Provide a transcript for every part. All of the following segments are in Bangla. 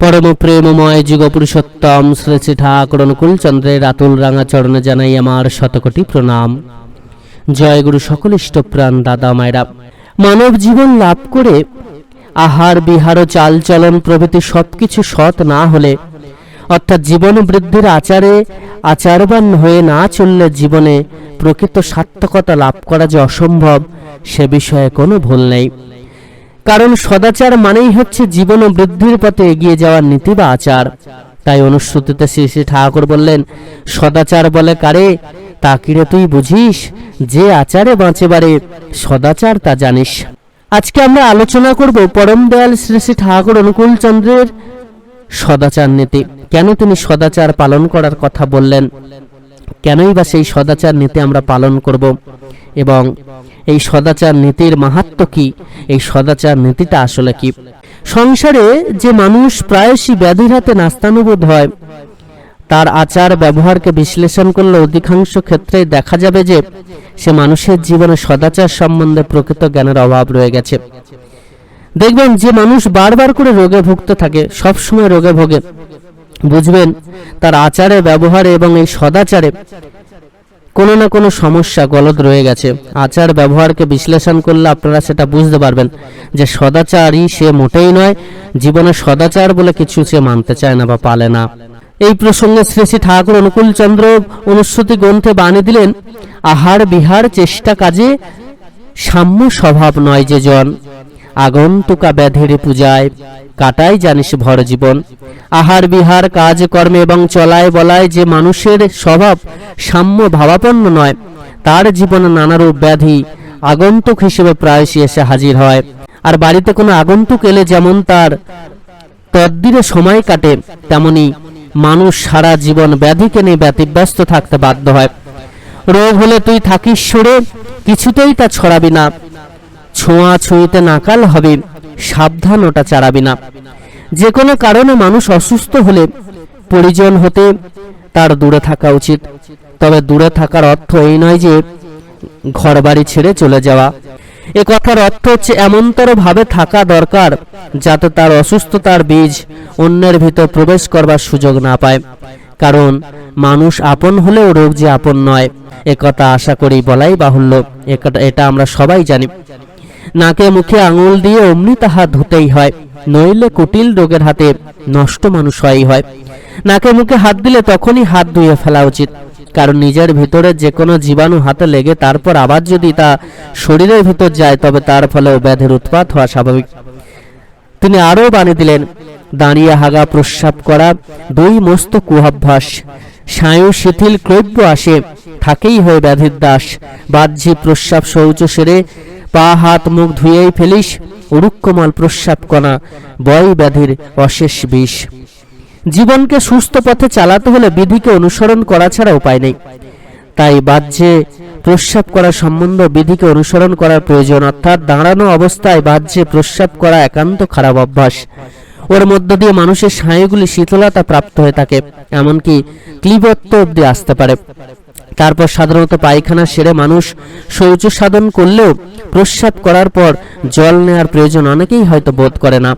পরম প্রেমময় যুগ পুরুষোত্তম শ্রী শ্রী ঠাকুর অনুকূল চন্দ্রের আতুল রাঙা চরণে জানাই আমার শতকোটি প্রণাম। জয় গুরু সকল ইষ্টপ্রাণ দাদা মায়েরা। মানব জীবন লাভ করে আহার, বিহার ও চালচলন প্রভৃতি সবকিছু সৎ না হলে, অর্থাৎ জীবন বৃদ্ধির আচারে আচারবান হয়ে না চললে জীবনে প্রকৃত সার্থকতা লাভ করা যে অসম্ভব, সে বিষয়ে কোনো ভুল নেই। কারণ সদাচার মানেই হচ্ছে জীবন ও বৃদ্ধির পথে এগিয়ে যাওয়ার নীতি বা আচার। তাই অনুশ্রুতিতে শ্রী শ্রী ঠাকুর বললেন, সদাচার বলে কারে? তা কিরে তুই বুঝিস? যে আচারে বাঁচে বারে সদাচার তা জানিস। আজকে আমরা আলোচনা করব পরম দয়াল শ্রী শ্রী ঠাকুর অনুকূল চন্দ্রের সদাচার নীতি। কেন তিনি সদাচার পালন করার কথা বললেন? কেনই বা সেই সদাচার নীতি আমরা পালন করব? এবং এই সদাচার নীতির মাহাত্ম কি? এই সদাচার নীতিটা আসলে কি? সংসারে যে মানুষ প্রায়শই ব্যাধির হাতে নাস্তানুবোধ হয়, তার আচার ব্যবহারকে বিশ্লেষণ করলে অধিকাংশ ক্ষেত্রেই দেখা যাবে যে সে মানুষের জীবনে সদাচার সম্বন্ধে প্রকৃত জ্ঞানের অভাব রয়ে গেছে। দেখবেন যে মানুষ বারবার করে রোগে ভুগতে থাকে সব সময় রোগে ভোগে। বুঝবেন, তার আচারে, ব্যবহারে এবং এই সদাচারে কোনো না কোনো সমস্যা গলদ রয়ে গেছে। আচার ব্যবহারকে বিশ্লেষণ করলে আপনারা সেটা বুঝতে পারবেন যে সদাচারই সে মোটেই নয়, জীবনে সদাচার বলে কিছু সে মানতে চায় না বা পালে না। এই প্রসঙ্গে শ্রী শ্রী ঠাকুর অনুকূল চন্দ্র অনুশ্রুতি গ্রন্থে বানিয়ে দিলেন, আহার বিহার চেষ্টা কাজে সাম্য স্বভাব নয় যে জন। আগন্তুকা ব্যাধির পূজায় কাটাই জানিস ভর জীবন। আহার বিহার, কাজ কর্মে এবং চলায় বলায় যে মানুষের স্বভাব সাম্য ভাবাপন্ন নয়, তার জীবনে নানারূপ ব্যাধি আগন্তুক হিসেবে প্রায়শই এসে হাজির হয়। আর বাড়িতে কোনো আগন্তুক এলে যেমন তার তদ্দিরে সময় কাটে, তেমনি মানুষ সারা জীবন ব্যাধিকে নিয়ে ব্যতিব্যস্ত থাকতে বাধ্য হয়। রোগ হলে তুই থাকিস সরে, কিছুতেই তা ছড়াবি না। ছোঁয়া ছুঁইতে নাকাল হবে, সাবধান ওটা চারাবি না। যে কোনো কারণে মানুষ অসুস্থ হলে পরিজন হতে তার দূরে থাকা উচিত। তবে দূরে থাকার অর্থ এই নয় যে ঘর বাড়ি ছেড়ে চলে যাওয়া। এ কথার অর্থ হচ্ছে এমনতর ভাবে থাকা দরকার যাতে তার অসুস্থতার বীজ অন্যের ভিতর প্রবেশ করবার সুযোগ না পায়। কারণ মানুষ আপন হলেও রোগ যে আপন নয় একথা আশা করি বলাই বাহুল্য। এটা আমরা সবাই জানি। নাকে মুখে আঙুল দিয়ে অমনি তাহা ধুতেই হয়, নইলে কুটিল রোগের হাতে নষ্ট মানুষ হয়ই হয়। নাকে মুখে হাত দিলে তখনই হাত ধুয়ে ফেলা উচিত, কারণ নিজের ভিতরে যে কোনো জীবাণু হাতে লেগে তারপর আবার যদি তা শরীরের ভিতর যায়, তবে তার ফলে ব্যাধির উৎপাত হওয়া স্বাভাবিক। তিনি আরও বানিয়ে দিলেন, দাঁড়িয়ে হাগা প্রস্রাব করা, দুই মস্ত কুহাভ্যাস স্নায়ু শিথিল ক্রব্য আসে, থাকেই হয়ে ব্যাধির দাস বাহ্যিক প্রস্রাব শৌচ সেরে পা, হাত, মুখ ধুয়েই ফেলিস উরুক্কমাল প্রস্রাব কণা, বয় ব্যাধির অশেষ বিষ। জীবনকে সুস্থ পথে চালাতে হলে বিধিকে অনুসরণ করা ছাড়া উপায় নেই। তাই বাহ্যে প্রস্রাব করা সম্বন্ধ বিধিকে অনুসরণ করার প্রয়োজন, অর্থাৎ দাঁড়ানো অবস্থায় বাহ্যে প্রস্রাব করা একান্ত খারাপ অভ্যাস। ওর মধ্য দিয়ে মানুষের স্নায়ুগুলি শীতলতা প্রাপ্ত হয়ে থাকে, এমনকি ক্লিবত্ব অব্দি আসতে পারে। তারপর সাধারণত পায়খানা সেরে মানুষ শৌচ সাধন করলেও প্রস্রাব করার পর জল নেওয়ার প্রয়োজন অনেকেই হয়তো বোধ করে না।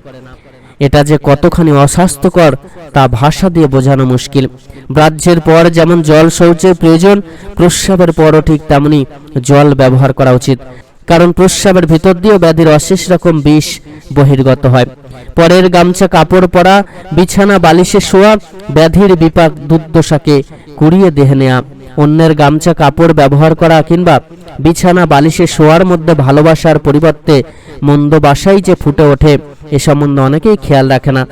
এটা যে কতখানি অস্বাস্থ্যকর তা ভাষা দিয়ে বোঝানো মুশকিল। ব্রাহ্যের পর যেমন জল শৌচের প্রয়োজন, প্রস্রাবের পরও ঠিক তেমনি জল ব্যবহার করা উচিত। কারণ প্রস্রাবের ভিতর দিয়েও ব্যাধির অশেষ রকম বিষ বহির্গত হয়। পরের গামছা কাপড় পরা, বিছানা, বালিশে শোয়া, ব্যাধির বিপাক, দুর্দশাকে কুড়িয়ে দেহে নেয়া। অন্যের গামছা কাপড় ব্যবহার করা কিংবা বিছানা, বালিশে শোয়ার মধ্যে ভালোবাসার পরিবর্তে মন্দ বাসাই যে ফুটে ওঠে, এ সম্বন্ধে অনেকেই খেয়াল রাখে না।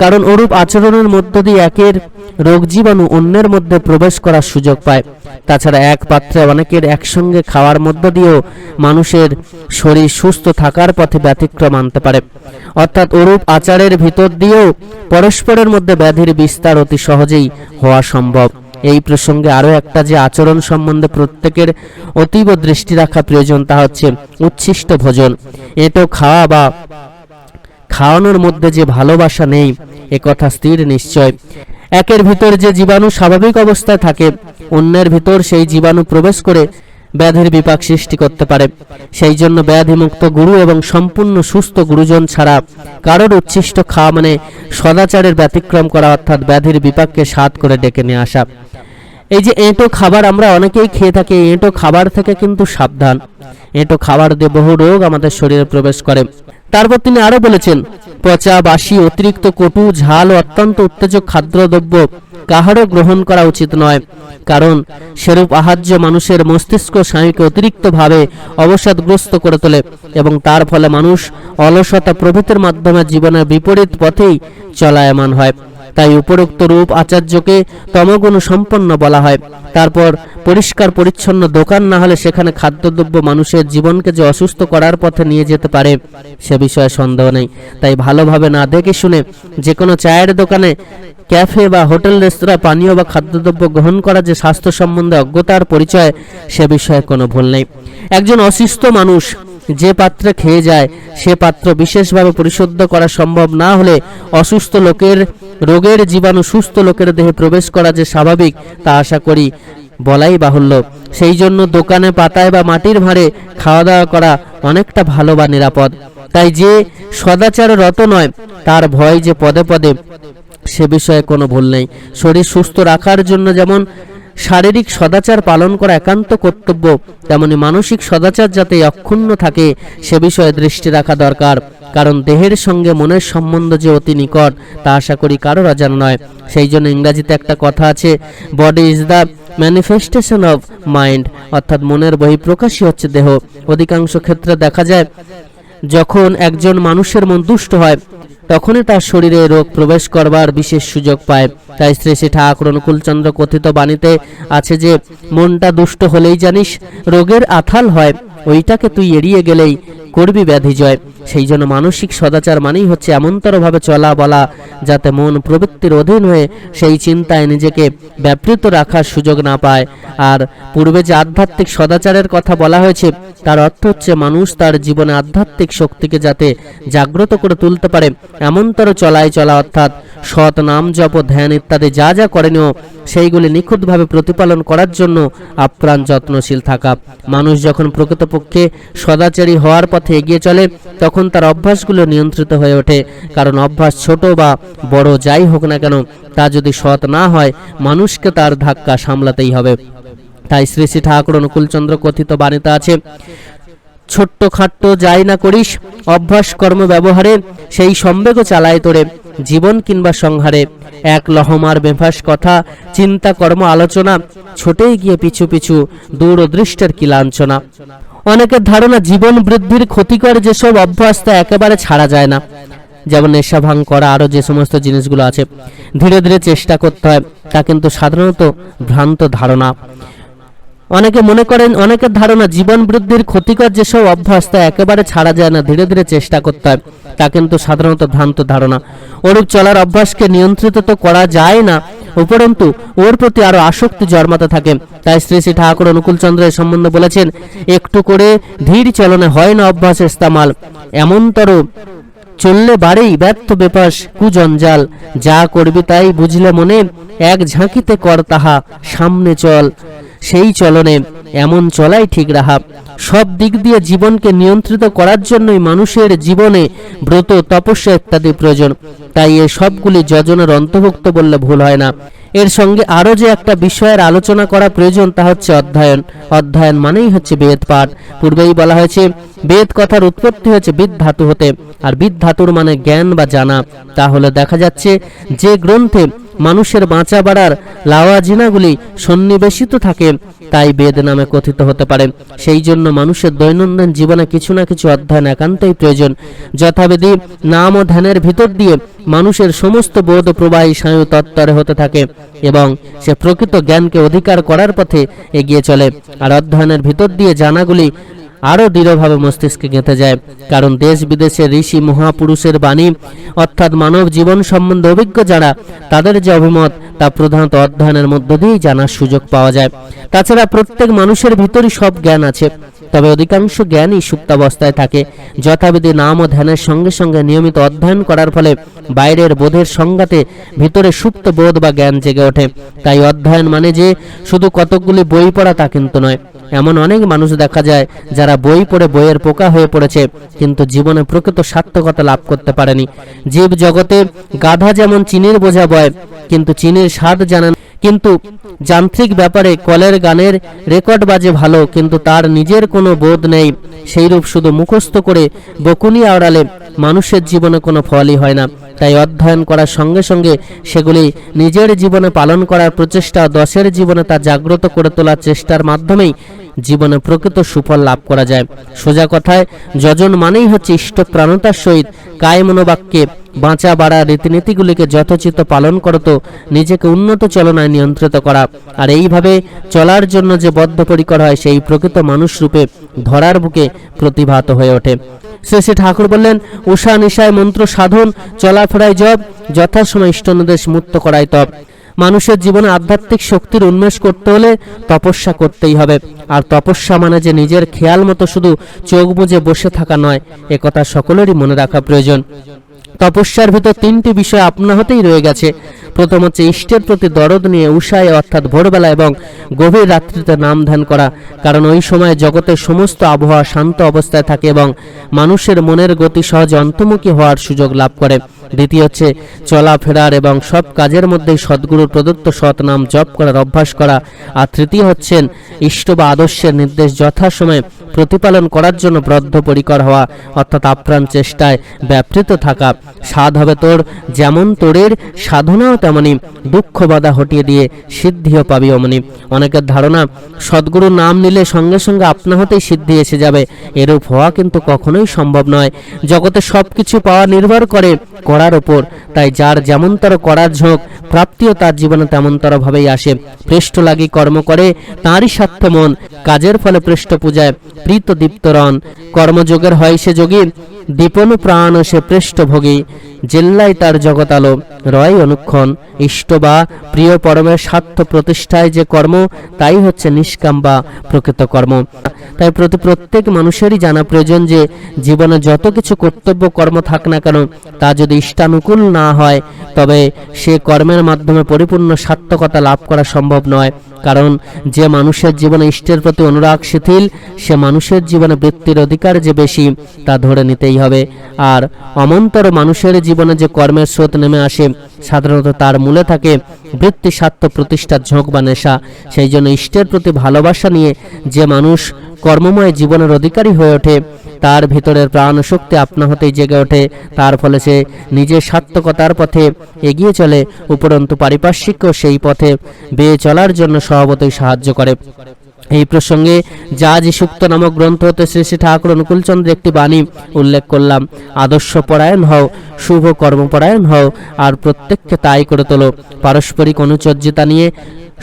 কারণ ওরূপ আচরণের মধ্য দিয়ে একের রোগ জীবাণু অন্যের মধ্যে প্রবেশ করার সুযোগ পায়। তাছাড়া এক পাত্রে অনেকের একসঙ্গে খাওয়ার মধ্য দিয়েও মানুষের শরীর সুস্থ থাকার পথে ব্যতিক্রম আনতে পারে। অর্থাৎ ওরূপ আচারের ভিতর দিয়েও পরস্পরের মধ্যে ব্যাধির বিস্তার অতি সহজেই হওয়া সম্ভব। এই প্রসঙ্গে আরও একটা যে আচরণ সম্বন্ধে প্রত্যেকের অতীব দৃষ্টি রাখা প্রয়োজন, তা হচ্ছে উচ্ছিষ্ট ভোজন। এটো খাওয়া বা খাওয়ানোর মধ্যে যে ভালোবাসা নেই, এ কথা স্থির নিশ্চয়। একের ভিতর যে জীবাণু স্বাভাবিক অবস্থায় থাকে, অন্যের ভিতর সেই জীবাণু প্রবেশ করে ব্যাধির বিপাক সৃষ্টি করতে পারে। সেই জন্য ব্যাধিমুক্ত গুরু এবং সম্পূর্ণ সুস্থ গুরুজন ছাড়া কারোর উচ্ছিষ্ট খাওয়া মানে সদাচারের ব্যতিক্রম করা অর্থাৎ ব্যাধির বিপাককে সাত করে ডেকে নিয়ে আসা। এই যে এঁটো খাবার আমরা অনেকেই খেয়ে থাকি এঁটো খাবার থেকে কিন্তু সাবধান। এঁটো খাবার দিয়ে বহু রোগ আমাদের শরীরে প্রবেশ করে। তারপর তিনি আরও বলেছেন, পচা বাসি, অতিরিক্ত কটু, ঝাল ও অত্যন্ত উত্তেজক খাদ্যদ্রব্য কাহারও গ্রহণ করা উচিত নয়। কারণ, সেরূপ আহার্য মানুষের মস্তিষ্ক স্নায়ুকে অতিরিক্তভাবে অবসাদগ্রস্ত করে তোলে এবং তার ফলে মানুষ অলসতা প্রভৃতির মাধ্যমে জীবনের বিপরীত পথেই চলায়মান হয়। তাই উপরোক্ত রূপ আচার্যকে তমগুণ সম্পন্ন বলা হয়। তারপর পরিষ্কার পরিচ্ছন্ন দোকান না হলে সেখানে খাদ্যদ্রব্য মানুষের জীবনকে যে অসুস্থ করার পথে নিয়ে যেতে পারে, সে বিষয়ে সন্দেহ নেই। তাই ভালোভাবে না দেখে শুনে যে কোনো চায়ের দোকানে, ক্যাফে বা হোটেল, রেস্তোরাঁ, পানীয় বা খাদ্যদ্রব্য গ্রহণ করা যে স্বাস্থ্য সম্বন্ধে অজ্ঞতার পরিচয়, সে বিষয়ে কোনো ভুল নেই। একজন অসুস্থ মানুষ যে পাত্রে খেয়ে যায়, সে পাত্র বিশেষভাবে পরিশুদ্ধ করা সম্ভব না হলে অসুস্থ লোকের, রোগের জীবাণু সুস্থ লোকের দেহে প্রবেশ করা যে স্বাভাবিক, তা আশা করি বলাই বাহুল্য। সেই জন্য দোকানে পাতায় বা মাটির ভাঁড়ে খাওয়া দাওয়া করা অনেকটা ভালো বা নিরাপদ। তাই যে সদাচার রত নয়, তার ভয় যে পদে পদে, সে বিষয়ে কোনো ভুল নেই। শরীর সুস্থ রাখার জন্য যেমন শারীরিক সদাচার পালন করা একান্ত কর্তব্য, তেমনি মানসিক সদাচার যাতে অক্ষুণ্ণ থাকে, সে বিষয়ে দৃষ্টি রাখা দরকার। কারণ দেহের সঙ্গে মনের সম্বন্ধ যে অতি নিকট, তা আশা করি কারোর অজানা নয়। সেই জন্য ইংরাজিতে একটা কথা আছে body is the manifestation of mind অর্থাৎ মনের বহিঃপ্রকাশই হচ্ছে দেহ। অধিকাংশ ক্ষেত্রে দেখা যায়, যখন একজন মানুষের মন দুষ্ট হয় তখনই তার শরীরে রোগ প্রবেশ করবার বিশেষ সুযোগ পায়। তাই শ্রী শ্রী ঠাকুর অনুকূলচন্দ্র কথিত বাণীতে আছে যে, মনটা দুষ্ট হলেই জানিস, রোগের আথাল হয়, ওইটাকে তুই এড়িয়ে গেলেই করবি ব্যাধি জয়। সেই জন্য মানসিক সদাচার মানেই হচ্ছে এমনতরভাবে চলা বলা, যাতে মন প্রবৃত্তির অধীন হয়ে সেই চিন্তায় নিজেকে ব্যাপৃত রাখার সুযোগ না পায়। আর পূর্বে যে আধ্যাত্মিক সদাচারের কথা বলা হয়েছে, তার অর্থ হচ্ছে মানুষ তার জীবনে আধ্যাত্মিক শক্তিকে যাতে জাগ্রত করে তুলতে পারে, এমনতর চলায় চলা অর্থাৎ সৎ নাম জপ, ধ্যান ইত্যাদি যা যা করণীয়, সেইগুলি নিখুঁতভাবে প্রতিপালন করার জন্য আপ্রাণ যত্নশীল থাকা। মানুষ যখন প্রকৃতপক্ষে সদাচারী হওয়ার পথে এগিয়ে চলে, তখন তার অভ্যাসগুলো নিয়ন্ত্রিত হয়ে ওঠে। কারণ অভ্যাস ছোট বা বড় যাই হোক না কেন, তা যদি সৎ না হয়, মানুষকে তার ধাক্কা সামলাতেই হবে। তাই শ্রী শ্রী ঠাকুর অনুকূলচন্দ্র কথিত বাণীতে আছে, ছোট্ট খাট্ট যাই না করিস, অভ্যাস কর্ম ব্যবহারে, সেই সম্বেগ চালায় তোরে, জীবন কিংবা সংহারে। এক লহমার বেফাস কথা, চিন্তা কর্ম আলোচনা, ছোটেই গিয়ে পিছু পিছু দূরদৃষ্টের কি লাঞ্ছনা অনেকের ধারণা জীবন বৃদ্ধির ক্ষতিকর যেসব অভ্যাস তা একেবারে ছাড়া যায় না। যেমন নেশা ভাঙ করা আরও যে সমস্ত জিনিসগুলো আছে, ধীরে ধীরে চেষ্টা করতে হয়, তা কিন্তু সাধারণত ভ্রান্ত ধারণা। অনেকে মনে করেন, অনেকের ধারণা জীবন বৃদ্ধির ক্ষতিকর যেসব অভ্যাস তা একেবারে ছাড়া যায় না, ধীরে ধীরে চেষ্টা করতে হয়, তা কিন্তু সাধারণত ভ্রান্ত ধারণা। ওরূপ চলার অভ্যাসকে নিয়ন্ত্রিত তো করা যায় না উপরন্তু, ওর প্রতি আরও আসক্তি জন্মাতে থাকে। তাই শ্রী শ্রী ঠাকুর অনুকূলচন্দ্রের সম্বন্ধে বলেছেন, একটু করে ধীর চলনে হয় না অভ্যাসের ইস্তামাল এমনতর চললে বাড়েই ব্যর্থ বেপাস, কুজঞ্জাল। যা করবি তাই বুঝলে মনে, এক ঝাঁকিতে কর তাহা, সামনে চল। সেই চলনে এমন চলাই ঠিক রাহা সব দিক দিয়ে জীবনকে নিয়ন্ত্রিত করার জন্যই মানুষের জীবনে ব্রত, তপস্যা ইত্যাদি প্রয়োজন। তাই এ সবগুলি যজনের অন্তর্ভুক্ত বললে ভুল হয় না। এর সঙ্গে আরও যে একটা বিষয়ের আলোচনা করা প্রয়োজন তা হচ্ছে অধ্যয়ন। অধ্যয়ন মানেই হচ্ছে বেদ পাঠ। পূর্বেই বলা হয়েছে, বেদ কথার উৎপত্তি হয়েছে বিদ ধাতু হতে। আর বিদ ধাতুর মানে জ্ঞান বা জানা। তাহলে দেখা যাচ্ছে যে গ্রন্থে মানুষের বাঁচা বাড়ার লাওয়াজিনাগুলি সন্নিবেশিত থাকে, তাই বেদ নামে কথিত হতে পারে। সেই জন্য মানুষের দৈনন্দিন জীবনে কিছু না কিছু অধ্যয়ন একান্তই প্রয়োজন। যথাবিধি নাম ও ধ্যানের ভিতর দিয়ে মানুষের সমস্ত বোধ প্রবাহী স্নায়ু তত্তরে হতে থাকে এবং সে প্রকৃত জ্ঞানকে অধিকার করার পথে এগিয়ে চলে। আর অধ্যয়নের ভিতর দিয়ে জানাগুলি আরও দৃঢ়ভাবে মস্তিষ্কে গেঁথে যায়, কারণ দেশ বিদেশে ঋষি মহাপুরুষের বাণী, অর্থাৎ মানব জীবন সম্বন্ধে অভিজ্ঞ যারা, তাদের যে অভিমত, তা প্রধানত অধ্যয়নের মধ্য দিয়েই জানার সুযোগ পাওয়া যায়। তাছাড়া প্রত্যেক মানুষের ভিতরই সব জ্ঞান আছে, তবে অধিকাংশ জ্ঞানই সুপ্তাবস্থায় থাকে। যথাবিধি নাম ও ধ্যানের সঙ্গে সঙ্গে নিয়মিত অধ্যয়ন করার ফলে বাইরের বোধের সংঘাতে ভিতরে সুপ্ত বোধ বা জ্ঞান জেগে ওঠে। তাই অধ্যয়ন মানে যে শুধু কতকগুলি বই পড়া তা কিন্তু নয় এমন অনেক মানুষ দেখা যায় যারা বই পড়ে বইয়ের পোকা হয়ে পড়েছে, কিন্তু জীবনে প্রকৃত সার্থকতা লাভ করতে পারেনি। জীব জগতে গাধা যেমন চিনির বোঝা বয়, কিন্তু চিনির স্বাদ জানেন কিন্তু যান্ত্রিক ব্যাপারে কলের গানের রেকর্ড বাজে ভালো, কিন্তু তার নিজের কোনো বোধ নেই। সেইরূপ শুধু মুখস্থ করে বকুনি আওড়ালে মানুষের জীবনে কোনো ফলই হয় না। তাই অধ্যয়ন করার সঙ্গে সঙ্গে সেগুলি নিজের জীবনে পালন করার প্রচেষ্টা দশের জীবনে তা জাগ্রত করে তোলার চেষ্টার মাধ্যমেই জীবনে প্রকৃত সুফল লাভ করা যায়। সোজা কথায়, যজন মানেই হচ্ছে ইষ্টপ্রাণতার সহিত কায় মনোবাক্যে বাঁচা বাড়া রীতিনীতিগুলিকে যথোচিত পালন করত, নিজেকে উন্নত চলনায় নিয়ন্ত্রিত করা। আর এইভাবে চলার জন্য যে বদ্ধপরিকর হয়, সেই প্রকৃত মানুষ রূপে ধরার বুকে প্রতিভাত হয়ে ওঠে। শেষে ঠাকুর বললেন, উষা নিশায় মন্ত্র সাধন, চলাফেরায় জব যথাসময় ইষ্টনদেশ মুক্ত করায় তব মানুষের জীবনে আধ্যাত্মিক শক্তির উন্মেষ করতে হলে তপস্যা করতেই হবে। আর তপস্যা মানে যে নিজের খেয়াল মতো শুধু চোখ বুঝে বসে থাকা নয় একথা সকলেরই মনে রাখা প্রয়োজন। তপস্যার ভিতর তিনটি বিষয় আপনা হতেই রয়ে গেছে। প্রথম হচ্ছে ইষ্টের প্রতি দরদ নিয়ে উষায়, অর্থাৎ ভোরবেলা এবং গভীর রাত্রিতে নাম ধ্যান করা। কারণ ওই সময় জগতের সমস্ত আবহাওয়া শান্ত অবস্থায় থাকে এবং মানুষের মনের গতি সহজে অন্তর্মুখী হওয়ার সুযোগ লাভ করে। দ্বিতীয় হচ্ছে চলাফেরার এবং সব কাজের মধ্যেই সদ্গুরুর প্রদত্ত সৎ নাম জপ করার অভ্যাস করা। আর তৃতীয় হচ্ছেন ইষ্ট বা আদর্শের নির্দেশ যথাসময়ে প্রতিপালন করার জন্য বদ্ধপরিকর হওয়া, অর্থাৎ আপ্রাণ চেষ্টায় ব্যাপৃত থাকা। সাধ হবে তোর, যেমন তোরের সাধনাও তেমনি। দুঃখ বাধা হটিয়ে দিয়ে সিদ্ধিও পাবি অমনি। অনেকের ধারণা সদ্গুরুর নাম নিলে সঙ্গে সঙ্গে আপনা হতেই সিদ্ধি এসে যাবে। এরূপ হওয়া কিন্তু কখনোই সম্ভব নয়। জগতে সব কিছু পাওয়া নির্ভর করে করার ওপর। তাই যার যেমন যেমনতর করার ঝোঁক, প্রাপ্তিও তার জীবনে তেমনতর ভাবেই আসে। পৃষ্ঠ লাগি কর্ম করে, তাঁরই স্বার্থ মন। কাজের ফলে পৃষ্ঠ পূজায় প্রীত দীপ্তরণ কর্মযোগের হয় সে যোগী দীপন প্রাণ সে পৃষ্ঠভোগী। জেল্লাই তার জগতালো। রয় অনুক্ষণ, ইষ্ট বা প্রিয় পরমের স্বার্থ প্রতিষ্ঠায় যে কর্ম, তাই হচ্ছে নিষ্কাম বা প্রকৃত কর্ম। তাই প্রতি প্রত্যেক মানুষেরই জানা প্রয়োজন যে, জীবনে যত কিছু কর্তব্য কর্ম থাক না কেন, তা যদি ইষ্টানুকূল না হয়, তবে সে কর্মের মাধ্যমে পরিপূর্ণ সার্থকতা লাভ করা সম্ভব নয়। কারণ যে মানুষের জীবনে ইষ্টের প্রতি অনুরাগ শিথিল, সে মানুষের জীবনে বৃত্তির অধিকার যে বেশি, তা ধরে নিতেই হবে। আর অমন্তর মানুষের জীবনে যে কর্মের স্রোত নেমে আসে, সাধারণত তার মূলে থাকে বৃত্তি স্বার্থ প্রতিষ্ঠার ঝোঁক বা নেশা। সেই জন্য ইষ্টের প্রতি ভালোবাসা নিয়ে যে মানুষ কর্মময় জীবনের অধিকারী হয়ে ওঠে, তার ভিতরের প্রাণ শক্তি আপনা হতেই জেগে ওঠে। তার ফলে সে নিজের সার্থকতার পথে এগিয়ে চলে, উপরন্তু পারিপার্শ্বিকও সেই পথে বেয়ে চলার জন্য স্বভাবতই সাহায্য করে। এই প্রসঙ্গে জাজি সুক্ত নামক গ্রন্থ হতে শ্রী শ্রী ঠাকুর অনুকূলচন্দ্র একটি বাণী উল্লেখ করলাম। আদর্শ পরায়ণ হও, শুভ কর্মপরায়ণ হও, আর প্রত্যেককে তাই করে তোলো। পারস্পরিক অনুচর্যতা নিয়ে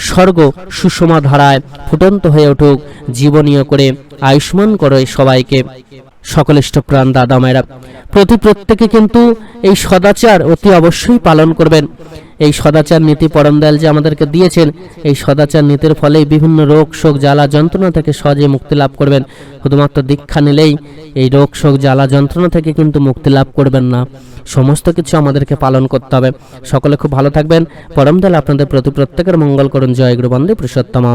স্বর্গ সুষমা ধারায় ফুটন্ত হয়ে উঠুক, জীবনীয় করে আয়ুষ্মান করো সবাইকে। সকলিষ্ট প্রাণ দাদা মায়েরা, প্রতি প্রত্যেকে কিন্তু এই সদাচার অতি অবশ্যই পালন করবেন। এই সদাচার নীতি পরম দয়াল যে আমাদেরকে দিয়েছেন, এই সদাচার নীতির ফলেই বিভিন্ন রোগ, শোক, জ্বালা, যন্ত্রণা থেকে সহজে মুক্তি লাভ করবেন। শুধুমাত্র দীক্ষা নিলেই এই রোগ, শোক, জ্বালা, যন্ত্রণা থেকে কিন্তু মুক্তি লাভ করবেন না। সমস্ত কিছু আমাদেরকে পালন করতে হবে। সকলে খুব ভালো থাকবেন। পরম দয়াল আপনাদের প্রতি প্রত্যেকের মঙ্গল করুন। জয় গুরুবন্দে পুরুষোত্তম